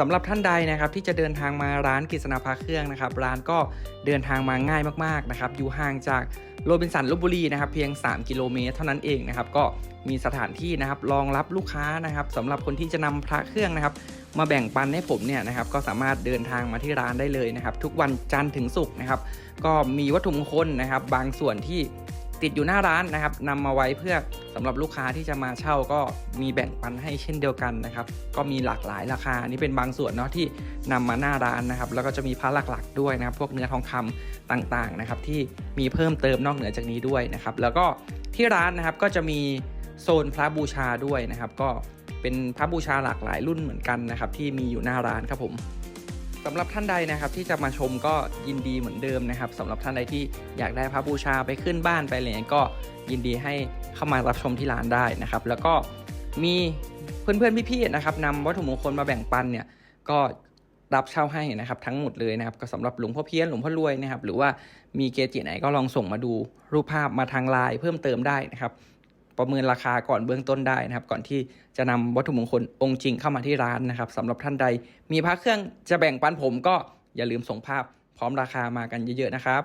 สำหรับท่านใดนะครับที่จะเดินทางมาร้านกฤษณาพาเครื่องนะครับ ร้านก็เดินทางมาง่ายมากๆนะครับอยู่ห่างจากโรบินสันลบบุรีนะครับเพียง 3 กิโลเมตรเท่านั้นเองนะครับก็มีสถานที่นะครับรองรับลูกค้านะครับสำหรับคนที่จะนำพระเครื่องนะครับ มาแบ่งปันให้ผมเนี่ยนะครับก็สามารถเดินทางมาที่ร้านได้เลยนะครับ ทุกวันจันทร์ถึงศุกร์นะครับ ก็มีวัตถุมงคลนะครับ บางส่วนที่ ติดอยู่หน้าร้านนะครับนำมาไว้เพื่อสำหรับลูกค้าที่จะมาเช่าก็มีแบ่งปันให้เช่นเดียวกันนะครับ ก็มีหลากหลายราคานี่เป็นบางส่วนเนาะที่นำมาหน้าร้านนะครับ แล้วก็จะมีพระหลักๆด้วยนะครับ พวกเนื้อทองคำต่างๆนะครับ ที่มีเพิ่มเติมนอกเหนือจากนี้ด้วยนะครับ แล้วก็ที่ร้านนะครับก็จะมีโซนพระบูชาด้วยนะครับ ก็เป็นพระบูชาหลากหลายรุ่นเหมือนกันนะครับ ที่มีอยู่หน้าร้านครับผม สำหรับท่านใดนะครับที่จะมาชมก็ยินดีเหมือนเดิมนะครับสำหรับท่านใดที่อยากได้พระบูชาไปขึ้นบ้านไปอะไรเงี้ยก็ยินดีให้เข้ามารับชมที่ร้านได้นะครับ แล้วก็มีเพื่อนๆพี่ๆนะครับนำวัตถุมงคลมาแบ่งปันเนี่ยก็รับเช่าให้นะครับทั้งหมดเลยนะครับก็สำหรับหลวงพ่อเพี้ยนหลวงพ่อรวยนะครับหรือว่ามีเกจิไหนก็ลองส่งมาดูรูปภาพมาทางไลน์เพิ่มเติมได้นะครับ ประเมินราคาก่อนเบื้องต้นได้นะครับ ก่อนที่จะนำวัตถุมงคลองค์จริงเข้ามาที่ร้านนะครับสำหรับท่านใด มีพระเครื่องจะแบ่งปันผมก็อย่าลืมส่งภาพพร้อมราคามากันเยอะๆนะครับ